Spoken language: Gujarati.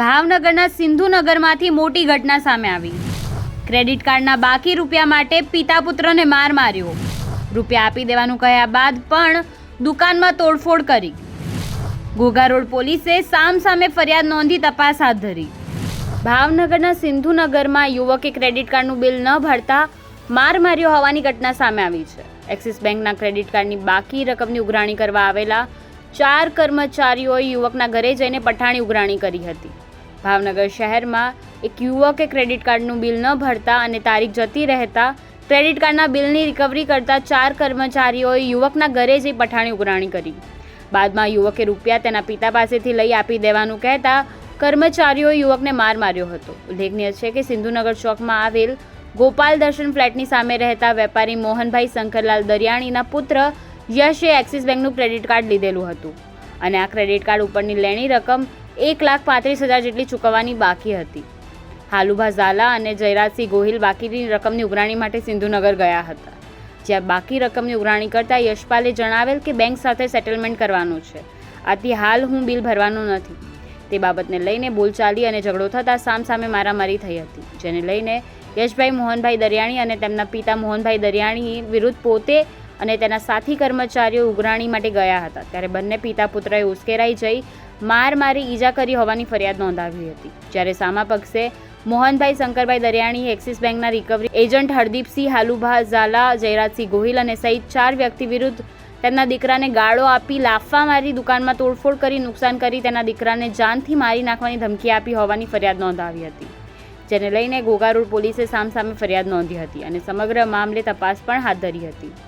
ભાવનગરના સિંધુનગરમાંથી મોટી ઘટના સામે આવી. ક્રેડિટ કાર્ડના બાકી રૂપિયા માટે પિતા પુત્રને માર માર્યો. રૂપિયા આપી દેવાનું કહ્યા બાદ પણ દુકાનમાં તોડફોડ કરી. ઘોઘા રોડ પોલીસે સામ સામે ફરિયાદ નોંધી તપાસ હાથ ધરી. ભાવનગરના સિંધુનગરમાં યુવકે ક્રેડિટ કાર્ડનું બિલ ન ભરતા માર માર્યો હોવાની ઘટના સામે આવી છે. એક્સિસ બેંકના ક્રેડિટ કાર્ડની બાકી રકમની ઉઘરાણી કરવા આવેલા ચાર કર્મચારીઓએ યુવકના ઘરે જઈને પઠાણી ઉઘરાણી કરી હતી. ભાવનગર શહેરમાં એક યુવકે ક્રેડિટ કાર્ડનું બિલ ન ભરતા અને તારીખ જતી રહેતા ક્રેડિટ કાર્ડના બિલની રિકવરી કરતા ચાર કર્મચારીઓએ યુવકના ઘરે જઈ પઠાણી ઉઘરાણી કરી. બાદમાં યુવકે રૂપિયા તેના પિતા પાસેથી લઈ આપી દેવાનું કહેતા કર્મચારીઓએ યુવકને માર માર્યો હતો. ઉલ્લેખનીય છે કે સિંધુનગર ચોકમાં આવેલ ગોપાલ દર્શન ફ્લેટની સામે રહેતા વેપારી મોહનભાઈ શંકરલાલ દરિયાણીના પુત્ર યશે એક્સિસ બેંકનું ક્રેડિટ કાર્ડ લીધેલું હતું અને આ ક્રેડિટ કાર્ડ ઉપરની લેણી રકમ એક લાખ પાંત્રીસ હજાર જેટલી ચૂકવવાની બાકી હતી. હાલુભા ઝાલા અને જયરાજસિંહ ગોહિલ બાકીની રકમની ઉઘરાણી માટે સિંધુનગર ગયા હતા. જ્યાં બાકી રકમની ઉઘરાણી કરતા યશપાલે જણાવેલ કે બેંક સાથે સેટલમેન્ટ કરવાનું છે. આથી હાલ હું બિલ ભરવાનું નથી. તે બાબતને લઈને બોલચાલી અને ઝઘડો થતાં સામસામે મારામારી થઈ હતી, જેને લઈને યશભાઈ મોહનભાઈ દરિયાણી અને તેમના પિતા મોહનભાઈ દરિયાણી વિરુદ્ધ પોતે અને તેના સાથી કર્મચારીઓ ઉઘરાણી માટે ગયા હતા. ત્યારે બંને પિતા પુત્રએ ઉશ્કેરાઈ જઈ માર મારી ઈજા કરી હોવાની ફરિયાદ નોંધાવી હતી. જ્યારે સામા પક્ષે મોહનભાઈ શંકરભાઈ દરિયાણી, એક્સિસ બેંકના રિકવરી એજન્ટ હરદીપસિંહ, હાલુભા, ઝાલા, જયરાજસિંહ ગોહિલ અને સહિત ચાર વ્યક્તિ વિરુદ્ધ તેમના દીકરાને ગાળો આપી લાફા મારી દુકાનમાં તોડફોડ કરી નુકસાન કરી તેના દીકરાને જાનથી મારી નાખવાની ધમકી આપી હોવાની ફરિયાદ નોંધાવી હતી. જેને લઈને ઘોઘા પોલીસે સામસામે ફરિયાદ નોંધી હતી અને સમગ્ર મામલે તપાસ પણ હાથ ધરી હતી.